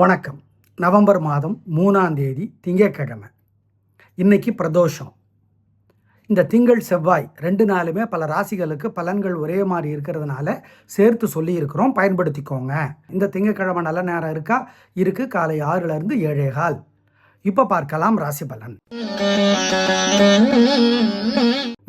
வணக்கம். நவம்பர் மாதம் மூணாம் தேதி திங்கட்கிழமை. இன்னைக்கு பிரதோஷம். இந்த திங்கள் செவ்வாய் ரெண்டு நாளுமே பல ராசிகளுக்கு பலன்கள் ஒரே மாதிரி இருக்கிறதுனால சேர்த்து சொல்லியிருக்கிறோம். பயன்படுத்திக்கோங்க. இந்த திங்கட்கிழமை நல்ல நேரம் இருக்கா? இருக்கு. காலை ஆறுலேருந்து ஏழே கால் இப்போ பார்க்கலாம் ராசி பலன்.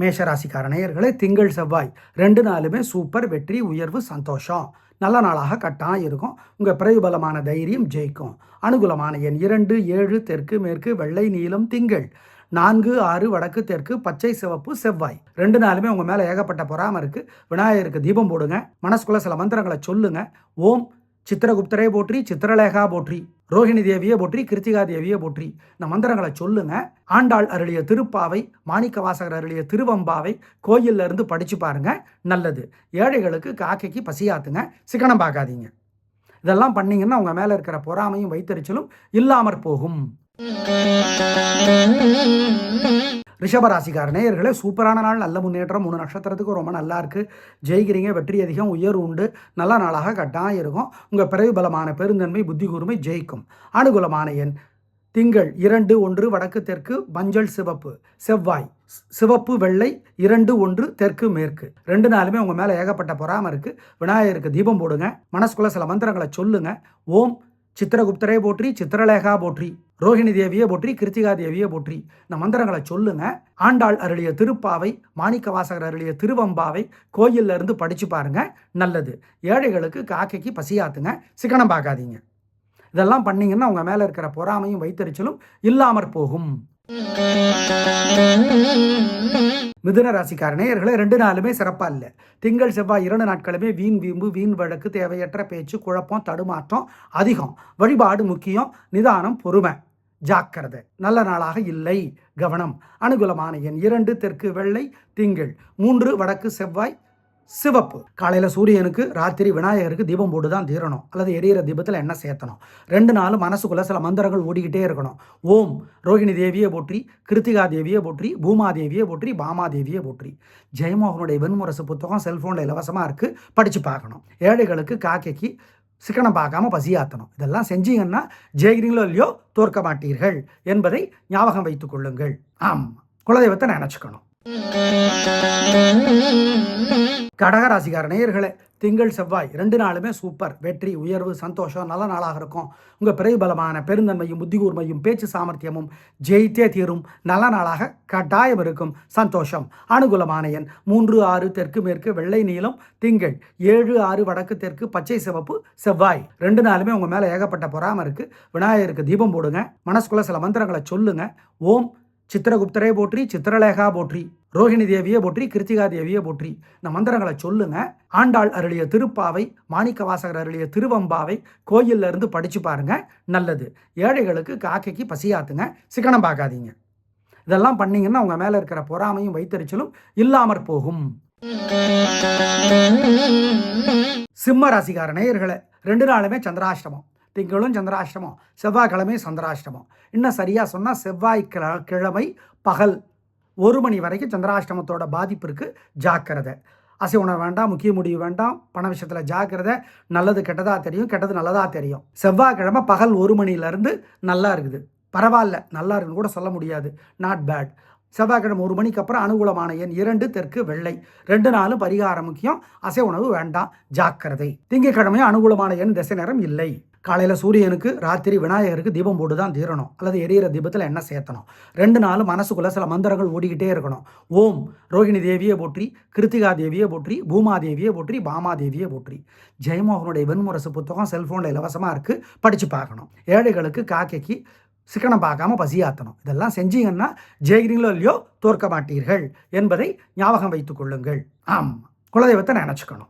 மேஷ ராசிக்கார நேயர்களே திங்கள் செவ்வாய். ரெண்டு நாளுமே சூப்பர் வெற்றி உயர்வு சந்தோஷம். நல்ல நாளாக கட்டாக இருக்கும். உங்கள் பிரயுபலமான தைரியம் ஜெயிக்கும். அனுகூலமான எண் இரண்டு ஏழு தெற்கு மேற்கு வெள்ளை நீளம் திங்கள். நான்கு ஆறு வடக்கு தெற்கு பச்சை சிவப்பு செவ்வாய். ரெண்டு நாளுமே உங்கள் மேலே ஏகப்பட்ட பொறாமல் இருக்குது விநாயகருக்கு தீபம் போடுங்க. மனசுக்குள்ள சில மந்திரங்களை சொல்லுங்கள் ஓம் சித்திரகுப்தரே போற்றி சித்திரலேகா போற்றி ரோஹிணி தேவியை போற்றி கிருத்திகா தேவியை போற்றி. இந்த மந்திரங்களை சொல்லுங்க. ஆண்டாள் அருளிய திருப்பாவை மாணிக்க வாசகர் அருளிய திருவம்பாவை கோயில்ல இருந்து படிச்சு பாருங்க. நல்லது. ஏழைகளுக்கு காக்கைக்கு பசியாத்துங்க. சிக்கனம் பார்க்காதீங்க. இதெல்லாம் பண்ணீங்கன்னா உங்க மேல இருக்கிற பொறாமையும் வைத்தறிச்சலும் இல்லாமற் போகும். ரிஷபராசிக்கார நேயர்களே சூப்பரான நாள் நல்ல முன்னேற்றம் மூணு நட்சத்திரத்துக்கு ரொம்ப நல்லா இருக்கு. ஜெயிக்கிறீங்க வெற்றி அதிகம் உயர்வு உண்டு. நல்ல நாளாக கட்டாயம் இருக்கும். உங்கள் பிறகு பலமான பெருந்தன்மை புத்தி கூர்மை ஜெயிக்கும். அனுகூலமான எண் திங்கள் இரண்டு ஒன்று வடக்கு தெற்கு மஞ்சள் சிவப்பு. செவ்வாய் சிவப்பு வெள்ளை இரண்டு ஒன்று தெற்கு மேற்கு. ரெண்டு நாளுமே உங்கள் மேலே ஏகப்பட்ட பொறாமல் இருக்குது விநாயகருக்கு தீபம் போடுங்க. மனசுக்குள்ள சில மந்திரங்களை சொல்லுங்க. ஓம் சித்திரகுப்தரே போற்றி சித்திரலேகா போற்றி. ரோஹிணி தேவியை போற்றி கிருத்திகா தேவியை போற்றி. இந்த மந்திரங்களை சொல்லுங்க. ஆண்டாள் அருளிய திருப்பாவை மாணிக்க வாசகர் அருளிய திருவம்பாவை கோயில்ல இருந்து படிச்சு பாருங்க. நல்லது. ஏழைகளுக்கு காக்கைக்கு பசியாத்துங்க. சிக்கனம் பார்க்காதீங்க. இதெல்லாம் பண்ணீங்கன்னா உங்க மேல இருக்கிற பொறாமையும் வைத்தறிச்சலும் இல்லாமற் போகும். மிதுன ராசிக்கார நேயர்களே ரெண்டு நாளுமே சிறப்பாக இல்லை. திங்கள் செவ்வாய் இரண்டு நாட்களுமே வீண் வீம்பு வீண் வழக்கு தேவையற்ற பேச்சு குழப்பம் தடுமாற்றம் அதிகம். வழிபாடு முக்கியம். நிதானம் பொறுமை. ஜாக்கிரதை. நல்ல நாளாக இல்லை. கவனம். அனுகூலமான எண் இரண்டு தெற்கு வெள்ளை திங்கள் மூன்று வடக்கு செவ்வாய் சிவப்பு. காலையில் சூரியனுக்கு ராத்திரி விநாயகருக்கு தீபம் போட்டு தான் தீரணும். அல்லது எரியிற தீபத்தில் என்ன சேர்த்தணும். ரெண்டு நாள் மனசுக்குள்ளே சில மந்திரங்கள் ஓடிக்கிட்டே இருக்கணும். ஓம் ரோஹிணி தேவியை போற்றி கிருத்திகா தேவியை போற்றி பூமா தேவியை போற்றி பாமா தேவியை போற்றி. ஜெயமோகனுடைய வெண்முரசு புத்தகம் செல்ஃபோனில் இலவசமாக இருக்குது படித்து பார்க்கணும். ஏழைகளுக்கு காக்கைக்கு சிக்கனம் பார்க்காம பசியாத்தணும். இதெல்லாம் செஞ்சீங்கன்னா ஜெயிக்கிறீங்களோ இல்லையோ தோற்க மாட்டீர்கள் என்பதை ஞாபகம் வைத்துக் கொள்ளுங்கள். ஆம். குலதெய்வத்தை நினச்சிக்கணும். கடகராசிக்கார நேயர்களே திங்கள் செவ்வாய் ரெண்டு நாளுமே சூப்பர் வெற்றி உயர்வு சந்தோஷம் நல்ல நாளாக இருக்கும். உங்கள் பிரதிபலமான பெருந்தன்மையும் புத்தி கூர்மையும் பேச்சு சாமர்த்தியமும் ஜெயித்தே தீரும். நல்ல நாளாக கட்டாயம் இருக்கும். சந்தோஷம். அனுகூலமான எண் மூன்று ஆறு தெற்கு மேற்கு வெள்ளை நீளம் திங்கள். ஏழு ஆறு வடக்கு தெற்கு பச்சை சிவப்பு செவ்வாய். ரெண்டு நாளுமே உங்கள் மேலே ஏகப்பட்ட பொறாமல் இருக்கு. விநாயகருக்கு தீபம் போடுங்க. மனசுக்குள்ளே சில மந்திரங்களை சொல்லுங்கள் ஓம் சித்திரகுப்தரே போற்றி சித்திரலேகா போற்றி ரோஹிணி தேவியை போற்றி கிருத்திகா தேவியே போற்றி. இந்த மந்திரங்களை சொல்லுங்க. ஆண்டாள் அருளிய திருப்பாவை மாணிக்க வாசகர் அருளிய திருவம்பாவை கோயில்ல இருந்து படிச்சு பாருங்க. நல்லது. ஏழைகளுக்கு காக்கைக்கு பசியாத்துங்க. சிக்கனம் பார்க்காதீங்க. இதெல்லாம் பண்ணீங்கன்னா உங்க மேல இருக்கிற பொறாமையும் வைத்தறிச்சலும் இல்லாமற் போகும். சிம்ம ராசிகார நேயர்களை ரெண்டு நாளுமே சந்திராஷ்டமம். திங்களும் சந்திராஷ்டமம் செவ்வாய்க்கிழமை சந்திராஷ்டமம். இன்னும் சரியாக சொன்னால் செவ்வாய் கிழமை பகல் ஒரு மணி வரைக்கும் சந்திராஷ்டமத்தோட பாதிப்பு இருக்குது ஜாக்கிரதை. அசை உணவு வேண்டாம் முக்கிய முடிவு வேண்டாம் பண விஷயத்தில் ஜாக்கிரதை நல்லது கெட்டதாக தெரியும் கெட்டது நல்லதாக தெரியும். செவ்வாய்க்கிழமை பகல் ஒரு மணிலேருந்து நல்லா இருக்குது. பரவாயில்ல நல்லா இருக்குன்னு கூட சொல்ல முடியாது. நாட் பேட் செவ்வாய்க்கிழமை ஒரு மணிக்கு அப்புறம் அனுகூலமான எண் இரண்டு தெற்கு வெள்ளை. ரெண்டு நாளும் பரிகாரம் முக்கியம் அசை உணவு வேண்டாம் ஜாக்கிரதை. திங்கட்கிழமையும் அனுகூலமான எண் திசை நேரம் இல்லை. காலையில் சூரியனுக்கு ராத்திரி விநாயகருக்கு தீபம் போட்டு தான் தீரணும். அல்லது எரியிற தீபத்தில் எண்ணெய் சேர்த்தணும். ரெண்டு நாள் மனசுக்குள்ளே சில மந்திரங்கள் ஓடிக்கிட்டே இருக்கணும். ஓம் ரோஹிணி தேவியை போற்றி கிருத்திகா தேவியை போற்றி பூமா தேவியை போற்றி பாமா தேவியை போற்றி. ஜெயமோகனுடைய வெண்முரசு புத்தகம் செல்ஃபோனில் இலவசமாக இருக்குது படித்து பார்க்கணும். ஏழைகளுக்கு காக்கைக்கு சிக்கனம் பார்க்காம பசியாத்தணும். இதெல்லாம் செஞ்சீங்கன்னா ஜெயிக்கிறீங்களோ இல்லையோ தோற்க மாட்டீர்கள் என்பதை ஞாபகம் வைத்துக் கொள்ளுங்கள். ஆம். குலதெய்வத்தை நினச்சிக்கணும்.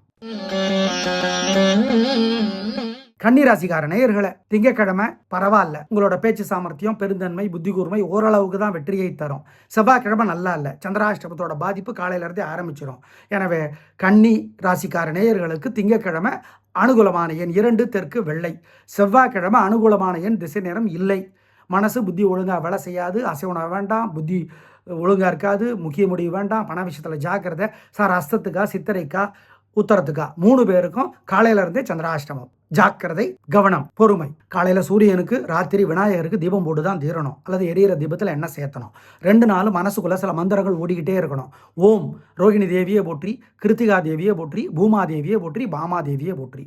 கன்னிராசிக்கார நேயர்களை திங்கக்கிழமை பரவாயில்ல. உங்களோட பேச்சு சாமர்த்தியம் பெருந்தன்மை புத்தி கூர்மை ஓரளவுக்கு தான் வெற்றியை தரும். செவ்வாய்க்கிழமை நல்லா இல்லை. சந்திராஷ்டமத்தோட பாதிப்பு காலையிலேருந்தே ஆரம்பிச்சிடும் எனவே கன்னி ராசிக்கார நேயர்களுக்கு திங்கக்கிழமை அனுகூலமான எண் இரண்டு தெற்கு வெள்ளை. செவ்வாய்க்கிழமை அனுகூலமான எண் திசை நேரம் இல்லை. மனசு புத்தி ஒழுங்காக வேலை செய்யாது. அசைவனம் வேண்டாம். புத்தி ஒழுங்காக இருக்காது. முக்கிய முடிவு வேண்டாம். பண விஷயத்தில் ஜாக்கிரதை. சார் அஸ்தத்துக்கா சித்திரைக்கா? உத்தரத்துக்கா? மூணு பேருக்கும் காலையில இருந்தே சந்திராஷ்டமம். ஜாக்கிரதை கவனம் பொறுமை. காலையில் சூரியனுக்கு ராத்திரி விநாயகருக்கு தீபம் போட்டு தான் தீரணும். அல்லது எரியிற தீபத்தில் என்ன சேர்த்தணும் ரெண்டு நாளும் மனசுக்குள்ள சில மந்திரங்கள் ஓடிக்கிட்டே இருக்கணும். ஓம் ரோகிணி தேவியை போற்றி கிருத்திகா தேவியை போற்றி பூமாதேவியை போற்றி பாமாதேவியை போற்றி.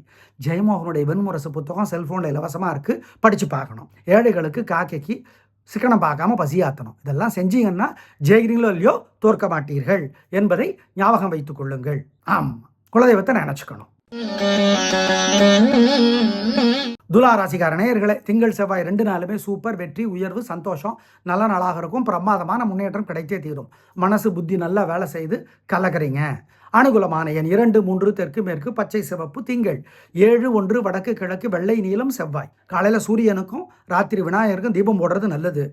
ஜெயமோகனுடைய வெண்முரசு புத்தகம் செல்ஃபோனில் இலவசமாக இருக்குது படித்து பார்க்கணும். ஏழைகளுக்கு காக்கைக்கு சிக்கனம் பார்க்காம பசியாத்தணும். இதெல்லாம் செஞ்சீங்கன்னா ஜெயிக்கிறீங்களோ இல்லையோ தோற்க மாட்டீர்கள் என்பதை ஞாபகம் வைத்துக் கொள்ளுங்கள். ஆமாம் குலதெய்வத்தை நினச்சிக்கணும். துலா ராசிக்கார நேயர்களே திங்கள் செவ்வாய் ரெண்டு நாளுமே சூப்பர் வெற்றி உயர்வு சந்தோஷம் நல்ல நாளாக இருக்கும் பிரமாதமான முன்னேற்றம் கிடைத்தே தீரும். மனசு புத்தி நல்லா வேலை செய்து கலக்கிறீங்க. அனுகூலமான எண் இரண்டு மூன்று தெற்கு மேற்கு பச்சை சிவப்பு திங்கள். ஏழு ஒன்று வடக்கு கிழக்கு வெள்ளை நீளம் செவ்வாய். காலையில் சூரியனுக்கும் ராத்திரி விநாயகருக்கும் தீபம் போடுறது நல்லது.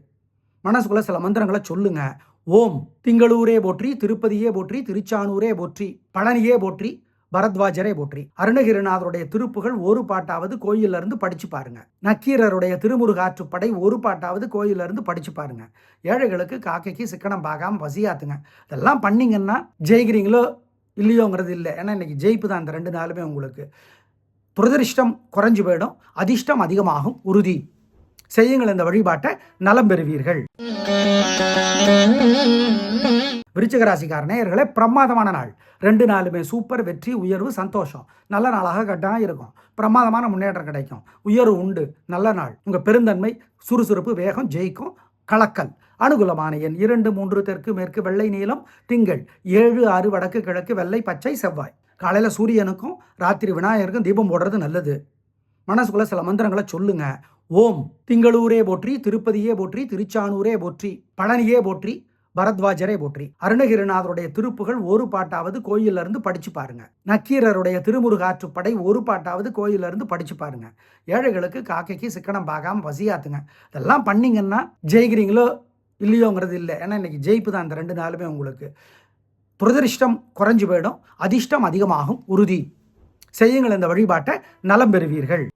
மனசுக்குள்ள சில மந்திரங்களை சொல்லுங்க. ஓம். திங்களூரே போற்றி திருப்பதியே போற்றி திருச்சானூரே போற்றி பழனியே போற்றி பரத்வாஜரை போற்றி. அருணகிரிநாதருடைய திருப்புகள் ஒரு பாட்டாவது கோயில்ல இருந்து படிச்சு பாருங்க. நக்கீரருடைய திருமுருகாற்றுப்படை ஒரு பாட்டாவது கோயில்ல இருந்து படிச்சு பாருங்க. ஏழைகளுக்கு காக்கைக்கு சிக்கனம் பார்க்காம பசியாத்துங்க. இதெல்லாம் பண்ணீங்கன்னா ஜெயிக்கிறீங்களோ இல்லையோங்கிறது இல்லை. ஏன்னா இன்னைக்கு ஜெயிப்பு தான் இந்த ரெண்டு நாளுமே உங்களுக்கு. துரதிருஷ்டம் குறைஞ்சு போயிடும். அதிர்ஷ்டம் அதிகமாகும். உறுதி. செய்யுங்கள் இந்த வழிபாட்டை. நலம் பெறுவீர்கள். விருச்சிக ராசிக்காரனேயர்களே பிரமாதமான நாள். ரெண்டு நாளுமே சூப்பர் வெற்றி உயர்வு சந்தோஷம். நல்ல நாளாக கட்டாயம் இருக்கும். பிரமாதமான முன்னேற்றம் கிடைக்கும். உயர்வு உண்டு. நல்ல நாள். உங்கள் பெருந்தன்மை சுறுசுறுப்பு வேகம் ஜெயிக்கும் கலக்கல். அனுகூலமான எண் இரண்டு மூன்று தெற்கு மேற்கு வெள்ளை நீளம் திங்கள். ஏழு ஆறு வடக்கு கிழக்கு வெள்ளை பச்சை செவ்வாய். காலையில் சூரியனுக்கும் ராத்திரி விநாயகருக்கும் தீபம் போடுறது நல்லது. மனசுக்குள்ளே சில மந்திரங்களை சொல்லுங்க. ஓம். திங்களூரே போற்றி திருப்பதியே போற்றி திருச்சானூரே போற்றி பழனியே போற்றி பரத்வாஜரை போற்றி. அருணகிரிநாதருடைய திருப்புகள் ஒரு பாட்டாவது கோயில்ல இருந்து படிச்சு பாருங்க. நக்கீரருடைய திருமுருகாற்றுப்படை ஒரு பாட்டாவது கோயில்ல இருந்து படிச்சு பாருங்க. ஏழைகளுக்கு காக்கைக்கு சிக்கனம் பார்க்காம பசியாத்துங்க. இதெல்லாம் பண்ணீங்கன்னா ஜெயிக்கிறீங்களோ இல்லையோங்கிறது இல்லை. ஏன்னா இன்னைக்கு ஜெயிப்பு தான் இந்த ரெண்டு நாளுமே உங்களுக்கு. துரதிருஷ்டம் குறைஞ்சு போயிடும். அதிர்ஷ்டம் அதிகமாகும். உறுதி. செய்யுங்கள் இந்த வழிபாட்டை. நலம் பெறுவீர்கள்.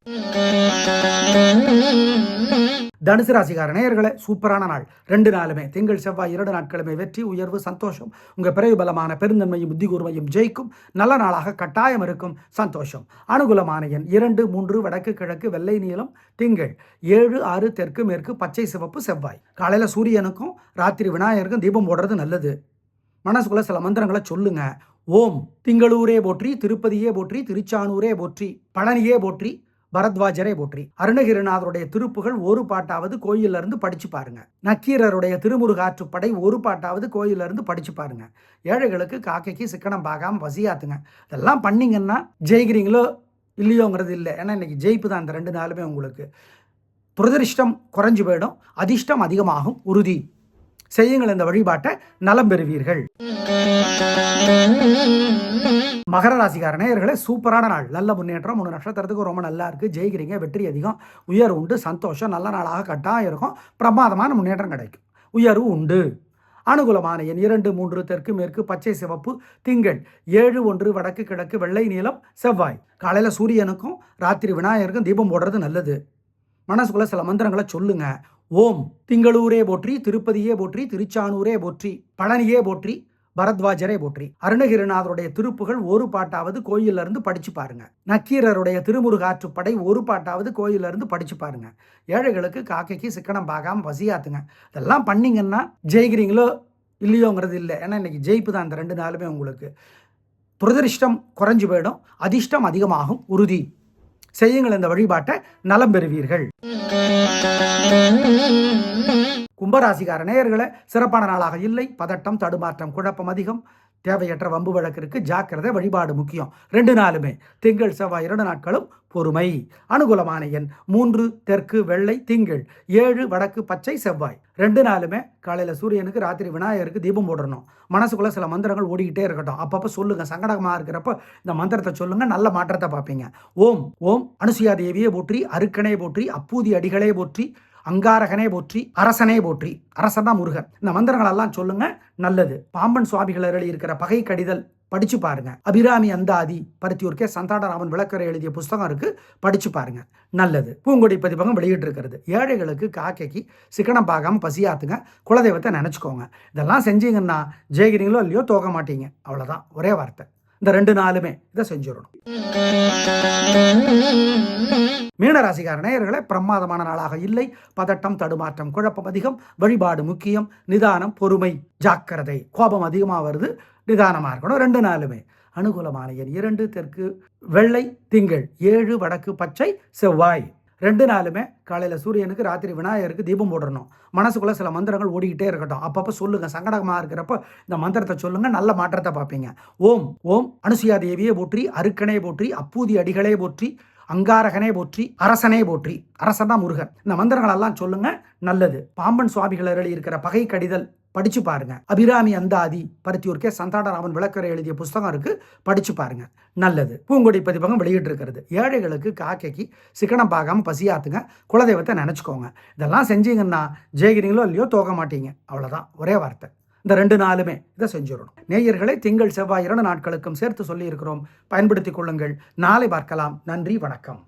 தனுசு ராசிகார நேயர்களை சூப்பரான நாள். ரெண்டு நாளுமே திங்கள் செவ்வாய் இரண்டு நாட்களுமே வெற்றி உயர்வு சந்தோஷம். உங்க பிறகு பலமான பெருந்தன்மையும் புத்தி கூர்மையும் ஜெயிக்கும். நல்ல நாளாக கட்டாயம் இருக்கும். சந்தோஷம். அனுகூலமான எண் இரண்டு மூன்று வடக்கு கிழக்கு வெள்ளை நீளம் திங்கள். ஏழு ஆறு தெற்கு மேற்கு பச்சை சிவப்பு செவ்வாய். காலையில் சூரியனுக்கும் ராத்திரி விநாயகருக்கும் தீபம் போடுறது நல்லது. மனசுக்குள்ள சில மந்திரங்களை சொல்லுங்க. ஓம். திங்களூரே போற்றி திருப்பதியே போற்றி திருச்சானூரே போற்றி பழனியே போற்றி பரத்வாஜரை போற்றி. அருணகிரிநாதருடைய திருப்புகள் ஒரு பாட்டாவது கோயில்ல இருந்து படிச்சு பாருங்க. நக்கீரருடைய திருமுருகாற்றுப்படை ஒரு பாட்டாவது கோயில்ல இருந்து படிச்சு பாருங்க. ஏழைகளுக்கு காக்கைக்கு சிக்கனம் பார்க்காம பசியாத்துங்க இதெல்லாம் பண்ணீங்கன்னா ஜெயிக்கிறீங்களோ இல்லையோங்கிறது இல்லை. ஏன்னா இன்னைக்கு ஜெயிப்பு தான் இந்த ரெண்டு நாளுமே உங்களுக்கு. துரதிருஷ்டம் குறைஞ்சு போயிடும். அதிர்ஷ்டம் அதிகமாகும். உறுதி. செய்யுங்கள் இந்த வழிபாட்டை நலம் பெறுவீர்கள். மகர ராசிக்கார நேயர்களே சூப்பரான நாள். நல்ல முன்னேற்றம் மூணு நட்சத்திரத்துக்கு ரொம்ப நல்லா இருக்கு. ஜெயிக்கிறீங்க வெற்றி அதிகம். உயர் உண்டு சந்தோஷம் நல்ல நாளாக கட்டாயம் இருக்கும். பிரமாதமான முன்னேற்றம் கிடைக்கும். உயர்வு உண்டு. அனுகூலமான எண் இரண்டு மூன்று தெற்கு மேற்கு பச்சை சிவப்பு திங்கள் ஏழு ஒன்று வடக்கு கிழக்கு வெள்ளை நீளம் செவ்வாய். காலையில் சூரியனுக்கும் ராத்திரி விநாயகருக்கும் தீபம் போடுறது நல்லது. மனசுக்குள்ளே சில மந்திரங்களை சொல்லுங்கள் ஓம். திங்களூரே போற்றி திருப்பதியே போற்றி திருச்சானூரே போற்றி பழனியே போற்றி பரத்வாஜரே போற்றி. அருணகிரிநாதருடைய திருப்புகள் ஒரு பாட்டாவது கோயில்ல இருந்து படிச்சு பாருங்க. நக்கீரருடைய திருமுருகாற்றுப்படை ஒரு பாட்டாவது கோயில்ல இருந்து படிச்சு பாருங்க. ஏழைகளுக்கு காக்கைக்கு சிக்கனம் பார்க்காம பசியாத்துங்க. இதெல்லாம் பண்ணீங்கன்னா ஜெயிக்கிறீங்களோ இல்லையோங்கிறது இல்லை. ஏன்னா இன்னைக்கு ஜெயிப்பு தான் இந்த ரெண்டு நாளுமே உங்களுக்கு. துரதிருஷ்டம் குறைஞ்சு போயிடும். அதிர்ஷ்டம் அதிகமாகும். உறுதி. செய்யுங்கள் இந்த வழிபாட்டை. நலம் பெறுவீர்கள். கும்பராசிகார நேயர்களே சிறப்பான நாளாக இல்லை. பதட்டம் தடுமாற்றம் குழப்பம் அதிகம். தேவையற்ற வம்பு வழக்கிற்கு ஜாக்கிரதை வழிபாடு முக்கியம். ரெண்டு நாளுமே. திங்கள் செவ்வாய் இரண்டு நாட்களும் பொறுமை. அனுகூலமான எண் மூன்று தெற்கு வெள்ளை திங்கள். ஏழு வடக்கு பச்சை செவ்வாய். ரெண்டு நாளுமே காலையில் சூரியனுக்கு ராத்திரி விநாயகருக்கு தீபம் போடணும். மனசுக்குள்ளே சில மந்திரங்கள் ஓடிக்கிட்டே இருக்கட்டும். அப்பப்போ சொல்லுங்கள் சங்கடமாக இருக்கிறப்ப இந்த மந்திரத்தை சொல்லுங்கள் நல்ல மாற்றத்தை பார்ப்பீங்க. ஓம் ஓம் அனுசுயா தேவியை போற்றி அருக்கனே போற்றி அப்பூதி அடிகளே போற்றி அங்காரகனே போற்றி அரசனே போற்றி. அரசனா முருகன். இந்த மந்திரங்கள் எல்லாம் சொல்லுங்க நல்லது. பாம்பன் சுவாமிகள் அருளி இருக்கிற பகை கடிதல் படிச்சு பாருங்க. அபிராமி அந்தாதி பருத்தியூர்க்கே சந்தானராமன் விளக்கரை எழுதிய புஸ்தகம் இருக்கு படிச்சு பாருங்க. நல்லது. பூங்கொடி பதிப்பகம் வெளியிட்டு இருக்கிறது ஏழைகளுக்கு காக்கைக்கு சிக்கனம் பார்க்காம பசியாத்துங்க குலதெய்வத்தை நினச்சிக்கோங்க. இதெல்லாம் செஞ்சீங்கன்னா ஜெயிக்கிறீங்களோ இல்லையோ தோக்க மாட்டீங்க. அவ்வளோதான் ஒரே வார்த்தை. இந்த ரெண்டு நாளுமே இதை செஞ்சிடணும். மீனராசிக்கார நேயர்களே பிரமாதமான நாளாக இல்லை. பதட்டம் தடுமாற்றம் குழப்பம் அதிகம். வழிபாடு முக்கியம். நிதானம் பொறுமை ஜாக்கிரதை. கோபம் அதிகமாக வருது. நிதானமாக இருக்கணும். ரெண்டு நாளுமே. அனுகூலமான எண் இரண்டு தெற்கு வெள்ளை திங்கள் ஏழு வடக்கு பச்சை செவ்வாய். ரெண்டு நாளுமே காலையில் சூரியனுக்கு ராத்திரி விநாயகருக்கு தீபம் போடணும். மனசுக்குள்ளே சில மந்திரங்கள் ஓடிக்கிட்டே இருக்கட்டும். அப்பப்போ சொல்லுங்கள் சங்கடமாக இருக்கிறப்ப இந்த மந்திரத்தை சொல்லுங்கள் நல்ல மாற்றத்தை பார்ப்பீங்க. ஓம் ஓம் அனுசுயா தேவியை போற்றி அருக்கனே போற்றி அப்பூதி அடிகளே போற்றி அங்காரகனே போற்றி அரசனே போற்றி. அரசன் முருகன். இந்த மந்திரங்கள் எல்லாம் சொல்லுங்க நல்லது. பாம்பன் சுவாமிகள் அருளி இருக்கிற பகை கடிதல் படிச்சு பாருங்க. அபிராமி அந்தாதி பருத்தியூர்க்கே சந்தானராமன் விளக்கரை எழுதிய புஸ்தகம் இருக்கு படிச்சு பாருங்க. நல்லது. பூங்கொடி பதிப்பகம் வெளியிட்டு இருக்கிறது ஏழைகளுக்கு காக்கைக்கு சிக்கனம் பார்க்காம பசியாத்துங்க குலதெய்வத்தை நினச்சிக்கோங்க. இதெல்லாம் செஞ்சீங்கன்னா ஜெயிக்கிறீங்களோ இல்லையோ தோக்க மாட்டீங்க. அவ்வளோதான் ஒரே வார்த்தை. இந்த ரெண்டு நாளுமே இதை செஞ்சிடணும். நேயர்களை திங்கள் செவ்வாய் இரண்டு நாட்களுக்கும் சேர்த்து சொல்லியிருக்கிறோம். பயன்படுத்திக் கொள்ளுங்கள். நாளை பார்க்கலாம். நன்றி வணக்கம்.